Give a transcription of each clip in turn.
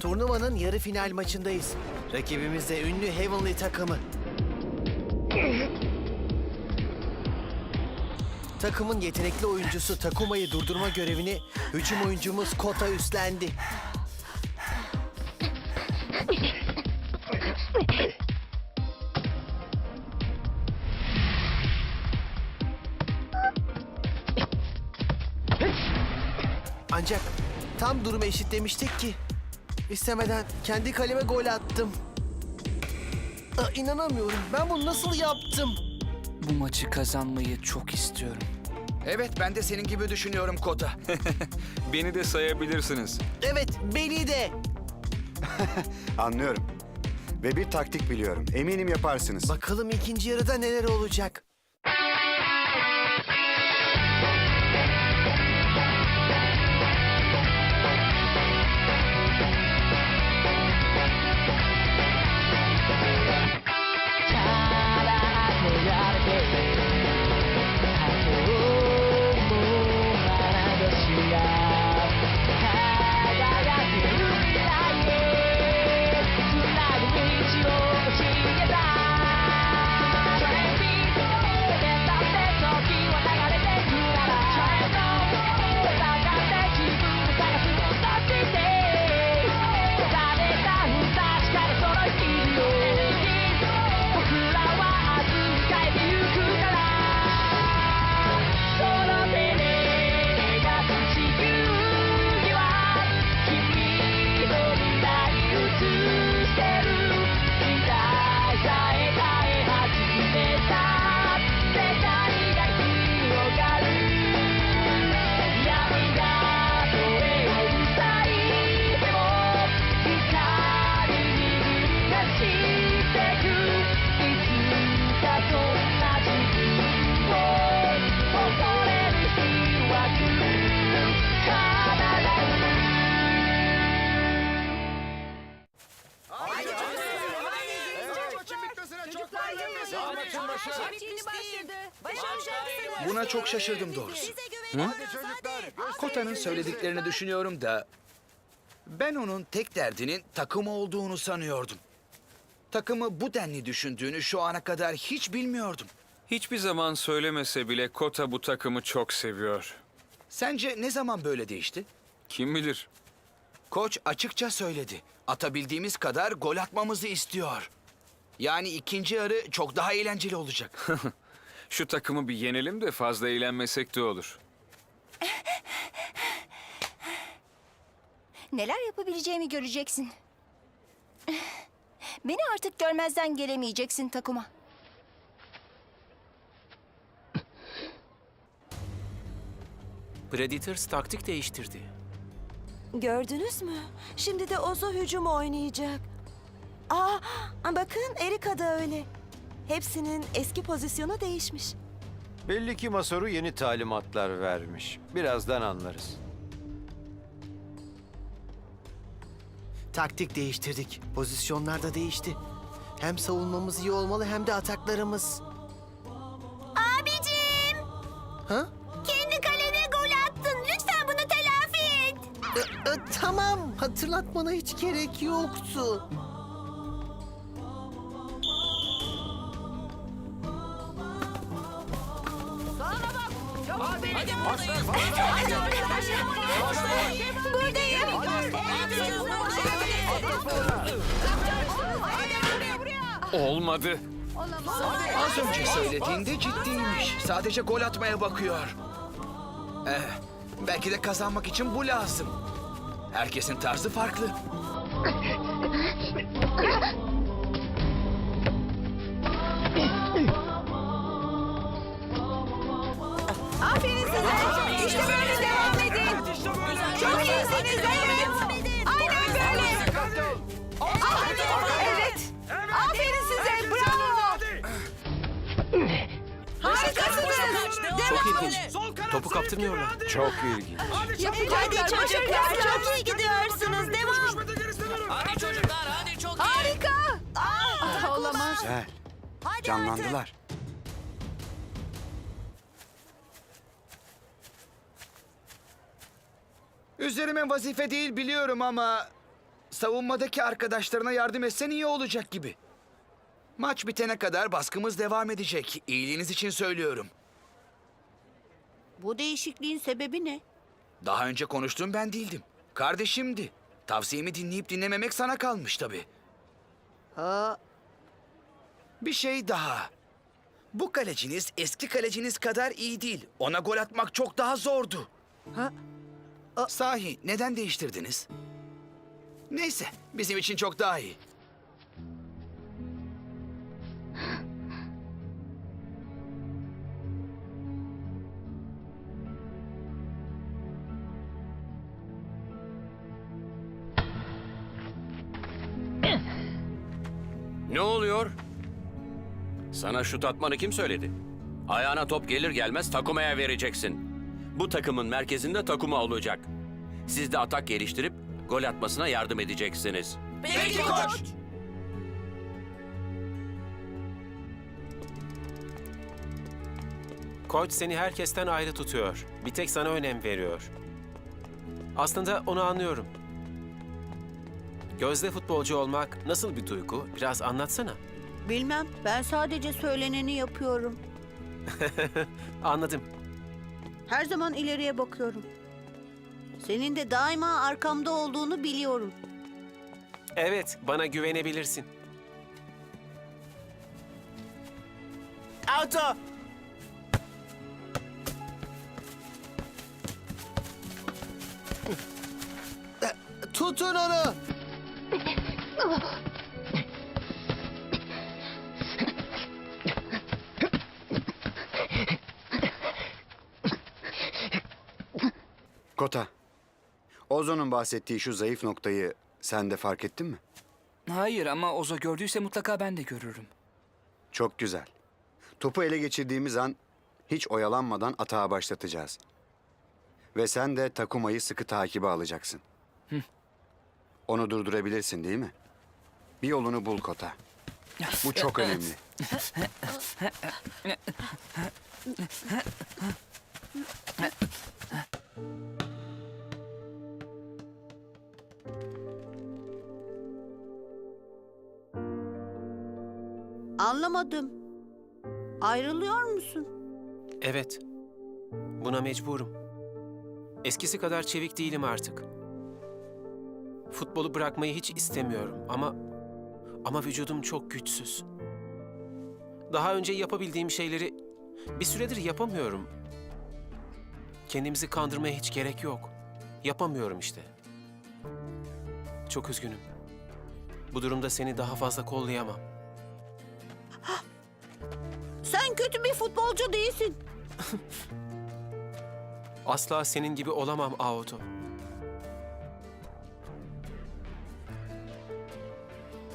Turnuvanın yarı final maçındayız. Rakibimiz de ünlü Heavenly takımı. Takımın yetenekli oyuncusu Takuma'yı durdurma görevini hücum oyuncumuz Kota üstlendi. Tam durumu eşitlemiştik ki istemeden kendi kaleme gol attım. Aa, inanamıyorum. Ben bunu nasıl yaptım? Bu maçı kazanmayı çok istiyorum. Evet ben de senin gibi düşünüyorum Kota. Beni de sayabilirsiniz. Evet, beni de. Anlıyorum. Ve bir taktik biliyorum. Eminim yaparsınız. Bakalım ikinci yarıda neler olacak. Buna çok şaşırdım doğrusu. Kota'nın söylediklerini düşünüyorum da... Ben onun tek derdinin takımı olduğunu sanıyordum. Takımı bu denli düşündüğünü şu ana kadar hiç bilmiyordum. Hiçbir zaman söylemese bile Kota bu takımı çok seviyor. Sence ne zaman böyle değişti? Kim bilir? Koç açıkça söyledi. Atabildiğimiz kadar gol atmamızı istiyor. Yani ikinci yarı çok daha eğlenceli olacak. Şu takımı bir yenelim de fazla eğlenmesek de olur. Neler yapabileceğimi göreceksin. Beni artık görmezden gelemeyeceksin Takuma. Predators taktik değiştirdi. Gördünüz mü? Şimdi de Ozo hücum oynayacak. Aa, bakın Erika da öyle. Hepsinin eski pozisyonu değişmiş. Belli ki Masaru yeni talimatlar vermiş. Birazdan anlarız. Taktik değiştirdik. Pozisyonlar da değişti. Hem savunmamız iyi olmalı hem de ataklarımız. Abicim! Ha? Kendi kalene gol attın. Lütfen bunu telafi et. E, e, tamam, hatırlatmana hiç gerek yoktu. Olmadı. Az önce söylediğinde ciddiymiş. Sadece gol atmaya bakıyor. Eh, belki de kazanmak için bu lazım. Herkesin tarzı farklı. İyisiniz evet. Aynen böyle. Evet. Aferin size. Bravo. Harikasınız. Çok ilginç. Topu kaptırmıyorlar. Çok ilginç. Hadi çocuklar çok iyi gidiyorsunuz. Devam. Hadi çocuklar hadi çok iyi. Harika. Aa, olamaz. Güzel. Canlandılar. Üzerime vazife değil biliyorum ama... ...savunmadaki arkadaşlarına yardım etsen iyi olacak gibi. Maç bitene kadar baskımız devam edecek. İyiliğiniz için söylüyorum. Bu değişikliğin sebebi ne? Daha önce konuştuğum ben değildim. Kardeşimdi. Tavsiyemi dinleyip dinlememek sana kalmış tabii. Aa, Bir şey daha. Bu kaleciniz eski kaleciniz kadar iyi değil. Ona gol atmak çok daha zordu. Ha? Sahi neden değiştirdiniz? Neyse bizim için çok daha iyi. Ne oluyor? Sana şut atmanı kim söyledi? Ayağına top gelir gelmez Takuma'ya vereceksin. Bu takımın merkezinde Takuma olacak. Siz de atak geliştirip gol atmasına yardım edeceksiniz. Peki koç. Koç seni herkesten ayrı tutuyor. Bir tek sana önem veriyor. Aslında onu anlıyorum. Gözde futbolcu olmak nasıl bir duygu? Biraz anlatsana. Bilmem. Ben sadece söyleneni yapıyorum. Anladım. Her zaman ileriye bakıyorum. Senin de daima arkamda olduğunu biliyorum. Evet, bana güvenebilirsin. Auto! tutun onu. Kota. Ozo'nun bahsettiği şu zayıf noktayı sen de fark ettin mi? Hayır ama Ozo gördüyse mutlaka ben de görürüm. Çok güzel. Topu ele geçirdiğimiz an hiç oyalanmadan atağa başlatacağız. Ve sen de Takuma'yı sıkı takibe alacaksın. Onu durdurabilirsin değil mi? Bir yolunu bul Kota. Bu çok önemli. Anlamadım. Ayrılıyor musun? Evet. Buna mecburum. Eskisi kadar çevik değilim artık. Futbolu bırakmayı hiç istemiyorum ama ama vücudum çok güçsüz. Daha önce yapabildiğim şeyleri bir süredir yapamıyorum. Kendimizi kandırmaya hiç gerek yok. Yapamıyorum işte. Çok üzgünüm. Bu durumda seni daha fazla kollayamam. Sen kötü bir futbolcu değilsin. Asla senin gibi olamam Aoto.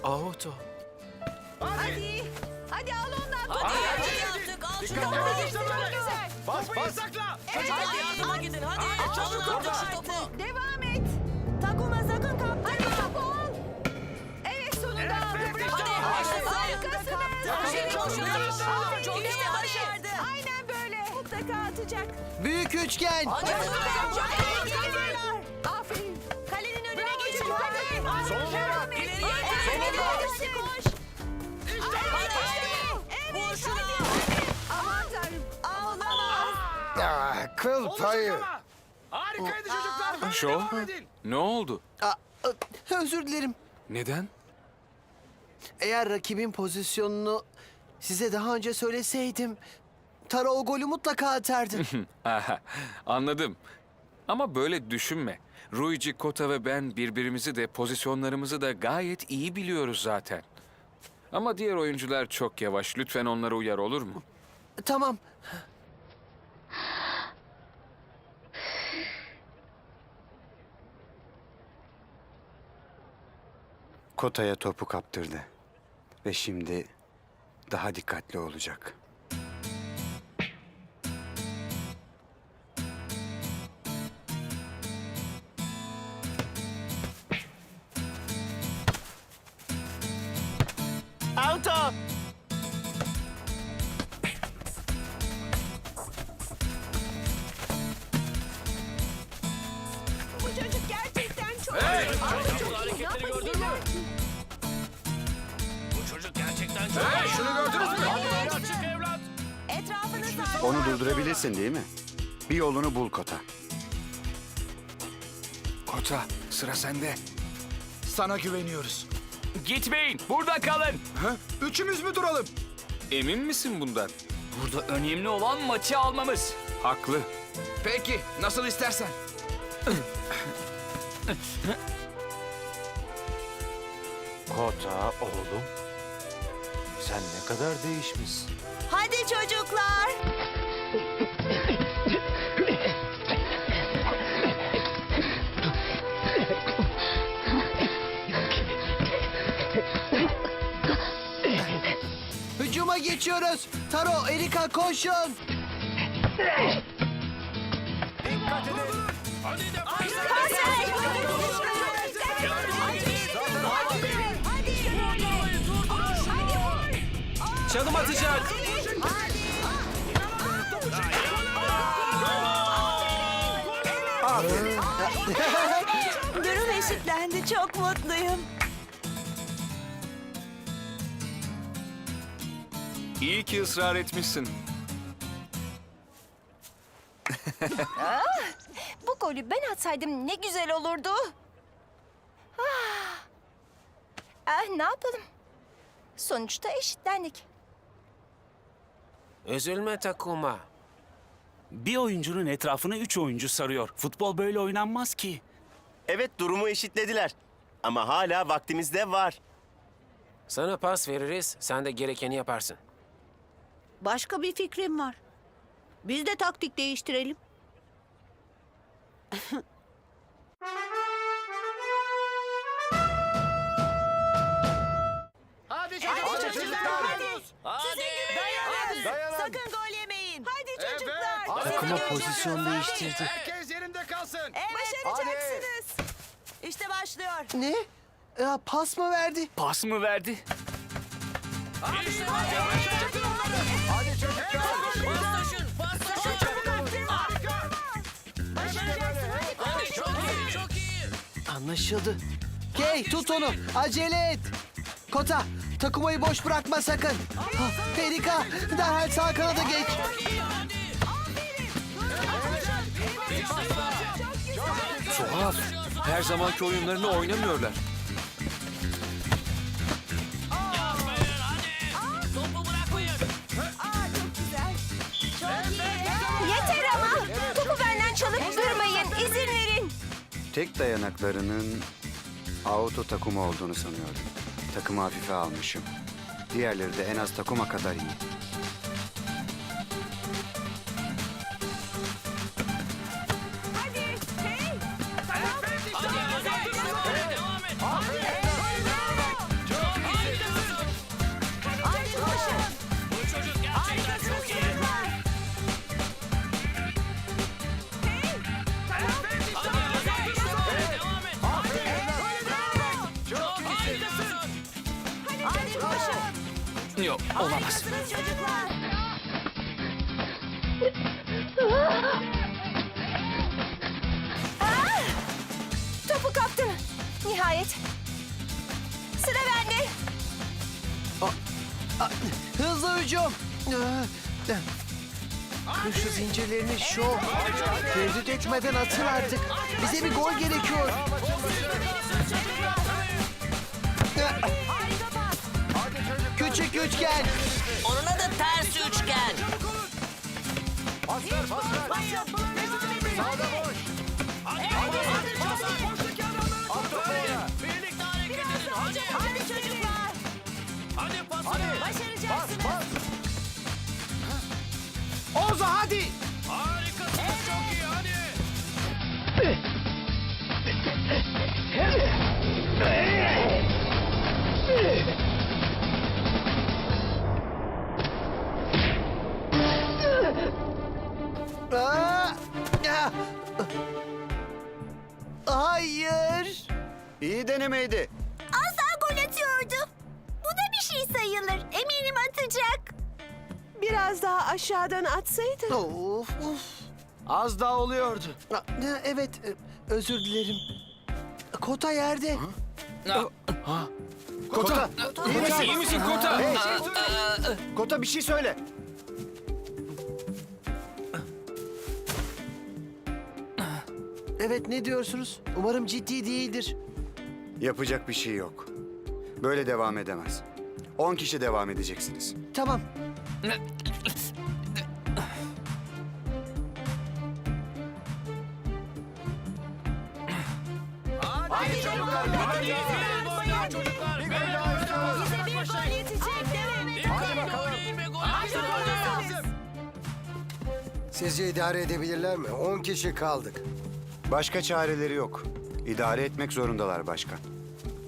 Aoto. Hadi. Hadi al ondan. Hadi, hadi. artık al şunu. Hadi, çok güzel. Bas bas sakla. Hadi yardıma gidin hadi. Çabuk Topu artık. Devam Atacak. Büyük üçgen. Aferin. Kalenin önüne geçin. Hadi. Son Devam et. İleriye git. hadi, koş. Vur şunu. hadi. Aman tanrım. Olamaz. Ah, kıl payı. Harikaydı çocuklar. Şo? Ne oldu? Aa, ı, özür dilerim. Neden? Eğer rakibin pozisyonunu size daha önce söyleseydim... Tara o golü mutlaka atardı. Aha, Anladım. Ama böyle düşünme. Ruichi, Kota ve ben birbirimizi de pozisyonlarımızı da gayet iyi biliyoruz zaten. Ama diğer oyuncular çok yavaş. Lütfen onlara uyar olur mu? tamam. Kota'ya topu kaptırdı. Ve şimdi daha dikkatli olacak. Auto! Bu çocuk gerçekten çok... Hey! Abi çok hareketleri gördün mü? Bu çocuk gerçekten çok... Hey, şunu gördünüz mü? Hadi böyle açık evlat. Etrafını sarsın. Onu durdurabilirsin değil mi? Bir yolunu bul Kota. Kota, sıra sende. Sana güveniyoruz. Gitmeyin, burada kalın. Ha? Üçümüz mü duralım? Emin misin bundan? Burada önemli olan maçı almamız. Haklı. Peki, nasıl istersen. Kota oğlum. Sen ne kadar değişmişsin. Hadi çocuklar. Geçiyoruz. Taro, Erika koşun. Pas ver. Çalım atacak. Durum eşitlendi. Çok mutluyum. İyi ki ısrar etmişsin. Bu golü ben atsaydım ne güzel olurdu. Ah. Ah, ne yapalım? Sonuçta eşitlendik. Üzülme Takuma. Bir oyuncunun etrafını üç oyuncu sarıyor. Futbol böyle oynanmaz ki. Evet durumu eşitlediler. Ama hala vaktimiz de var. Sana pas veririz, sen de gerekeni yaparsın. Başka bir fikrim var. Biz de taktik değiştirelim. Hadi Hadi çocuklar. Hadi. Dayanın. Sakın gol yemeyin. Hadi çocuklar. Takıma pozisyon değiştirdi. Herkes yerinde kalsın. Başaracaksınız. İşte başlıyor. Ne? Ya, pas mı verdi? Pas mı verdi? Anlaşıldı. Kay tut onu. Acele et. Kota takımayı boş bırakma sakın. Ha, Erika derhal sağ kanada geç. Tuhaf. Her zamanki oyunlarını oynamıyorlar. Tek dayanaklarının Aoto Takuma olduğunu sanıyorum. Takımı hafife almışım. Diğerleri de en az Takuma kadar iyi. Olamaz. Ah! Topu kaptım. Nihayet. Sıra bende. Hızlı hücum. Kır şu zincirlerini şov. Tereddüt etmeden atın artık. Bize bir gol gerekiyor. Küçük üçgen. Hadi. çocuklar. Hadi pas. Başaracaksınız. Oza atsaydın. Of of. Az daha oluyordu. Evet, e, özür dilerim. Kota yerde. Ha, Kota! Kota! İyi misin Kota? Hey! Kota bir şey söyle. Evet ne diyorsunuz? Umarım ciddi değildir. Yapacak bir şey yok. Böyle devam edemez. 10 kişi devam edeceksiniz. Tamam. Sizce idare edebilirler mi? 10 kişi kaldık. Başka çareleri yok. İdare etmek zorundalar başkan.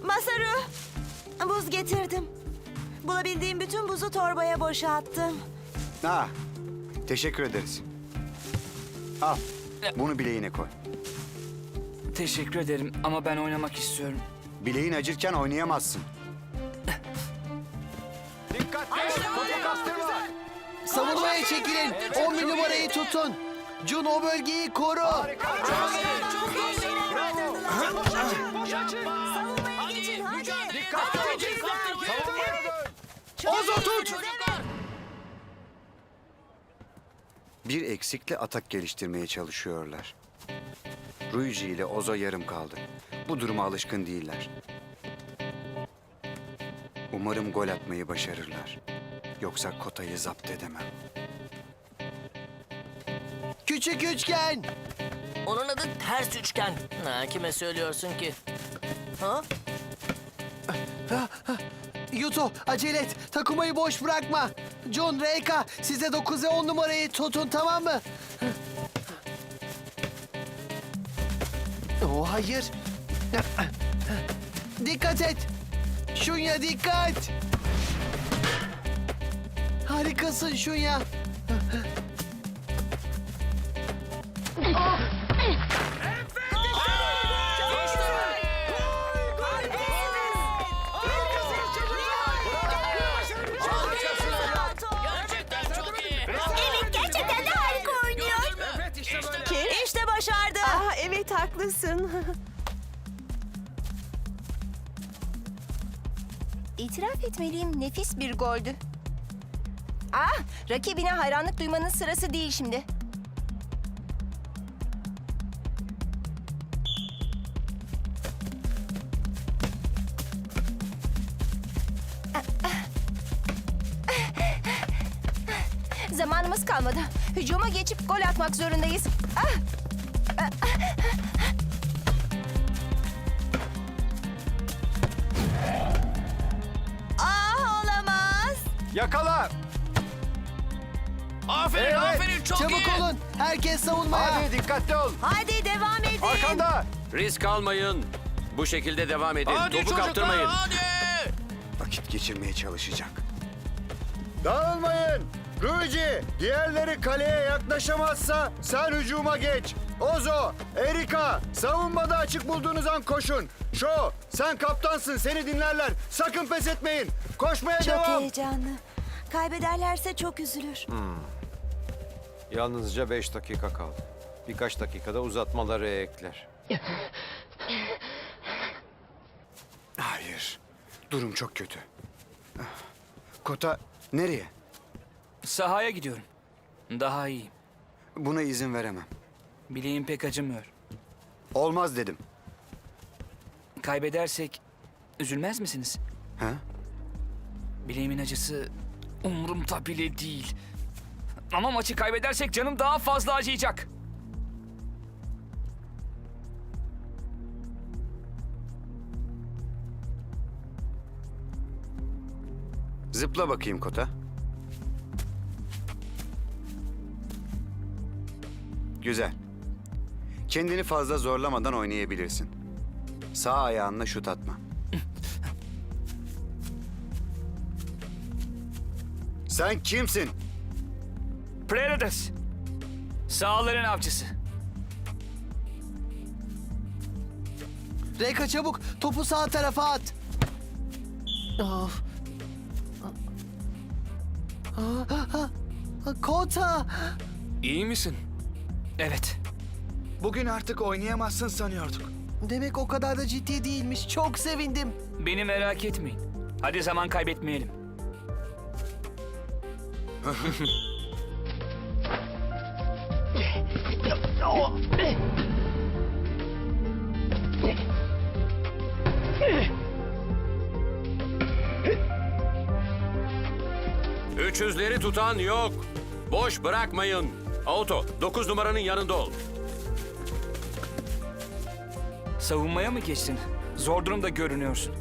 Masaru, buz getirdim. Bulabildiğim bütün buzu torbaya boşalttım. Ha, teşekkür ederiz. Al, bunu bileğine koy. Teşekkür ederim ama ben oynamak istiyorum. Bileğin acırken oynayamazsın. Savunmaya çekilin. 11 numarayı tutun. Jun o bölgeyi koru. Ozo tut! Bir eksikle atak geliştirmeye çalışıyorlar. Ruiji ile Ozo yarım kaldı. Bu duruma alışkın değiller. Umarım gol atmayı başarırlar. Yoksa kotayı zapt edemem. Küçük üçgen. Onun adı ters üçgen. Ha, kime söylüyorsun ki? Ha? Yuto acele et. Takumayı boş bırakma. Jun, Reika size 9 ve 10 numarayı tutun tamam mı? Oh hayır. Dikkat et. Şunya dikkat. Harikasın Şunya. Evet, gerçekten de harika oynuyor. İşte başardı. Ah, evet haklısın. İtiraf etmeliyim nefis bir goldü. Ah, rakibine hayranlık duymanın sırası değil şimdi. Zamanımız kalmadı. Hücuma geçip gol atmak zorundayız. Ah! Ah. Yakala! Çok Çabuk iyi. olun. Herkes savunmaya. Hadi dikkatli ol. Hadi devam edin. Arkanda! Risk almayın. Bu şekilde devam edin. Hadi Topu çocuklar, kaptırmayın. hadi. Vakit geçirmeye çalışacak. Dağılmayın! Ruiji, diğerleri kaleye yaklaşamazsa sen hücuma geç. Ozo, Erika, savunmada açık bulduğunuz an koşun. Şo, sen kaptansın, seni dinlerler. Sakın pes etmeyin. Koşmaya Çok devam. heyecanlı. Kaybederlerse çok üzülür. Yalnızca 5 dakika kaldı. Birkaç dakikada uzatmaları ekler. Hayır, durum çok kötü. Kota, nereye? Sahaya gidiyorum. Daha iyiyim. Buna izin veremem. Bileğim pek acımıyor. Olmaz dedim. Kaybedersek üzülmez misiniz? Ha? Bileğimin acısı umurumda bile değil. Ama maçı kaybedersek canım daha fazla acıyacak. Zıpla bakayım Kota. Güzel. Kendini fazla zorlamadan oynayabilirsin. Sağ ayağınla şut atma. Sen kimsin? Predators. Sağların avcısı. Reika çabuk. Topu sağ tarafa at. Of. Ah, Kota. İyi misin? Evet. Bugün artık oynayamazsın sanıyorduk. Demek o kadar da ciddi değilmiş. Çok sevindim. Beni merak etmeyin. Hadi zaman kaybetmeyelim. Üçüzleri tutan yok. Boş bırakmayın. Auto, 9 numaranın yanında ol. Savunmaya mı geçtin? Zor durumda görünüyorsun.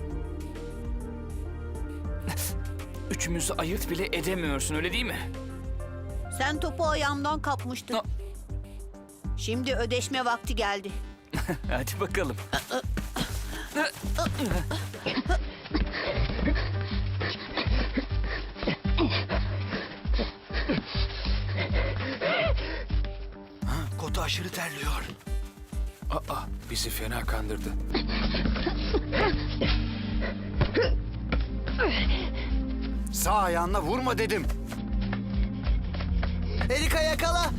Üçümüzü ayırt bile edemiyorsun öyle değil mi? Sen topu ayağımdan kapmıştın. Şimdi ödeşme vakti geldi. Hadi bakalım. Kota aşırı terliyor. Aa, bizi fena kandırdı. Sağ ayağınla vurma dedim. Erika yakala.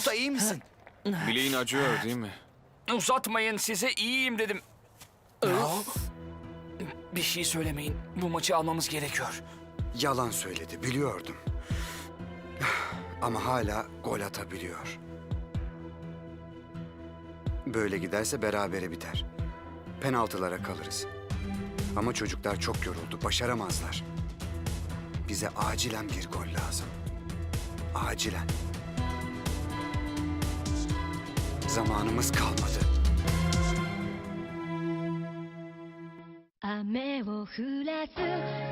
Kota iyi misin? Bileğin acıyor değil mi? Uzatmayın size iyiyim dedim. Bir şey söylemeyin. Bu maçı almamız gerekiyor. Yalan söyledi, biliyordum. Ama hala gol atabiliyor. Böyle giderse berabere biter. Penaltılara kalırız. Ama çocuklar çok yoruldu, başaramazlar. Bize acilen bir gol lazım. Acilen. Zamanımız kalmadı. 雨を降らす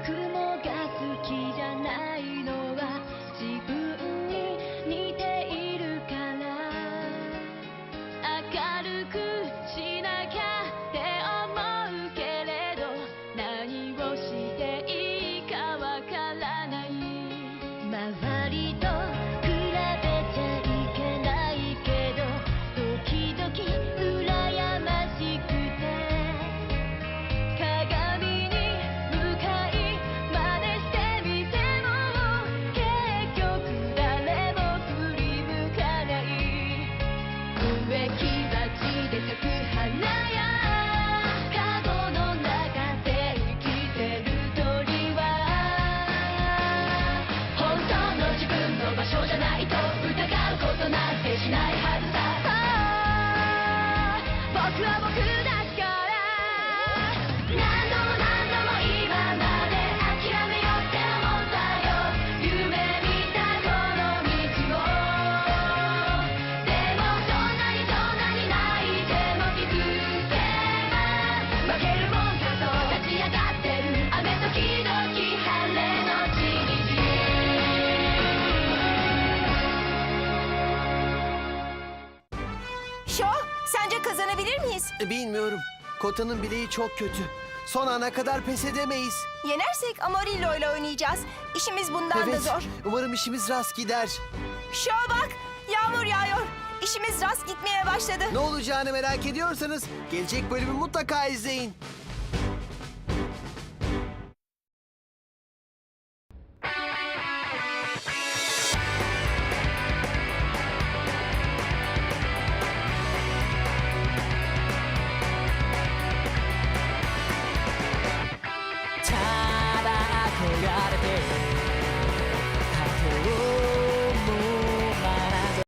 雲が好きじゃないのは自分 sence kazanabilir miyiz? Bilmiyorum. Kota'nın bileği çok kötü. Son ana kadar pes edemeyiz. Yenersek Amarillo ile oynayacağız. İşimiz bundan da evet. zor. Umarım işimiz rast gider. Şo bak, yağmur yağıyor. İşimiz rast gitmeye başladı. Ne olacağını merak ediyorsanız gelecek bölümü mutlaka izleyin.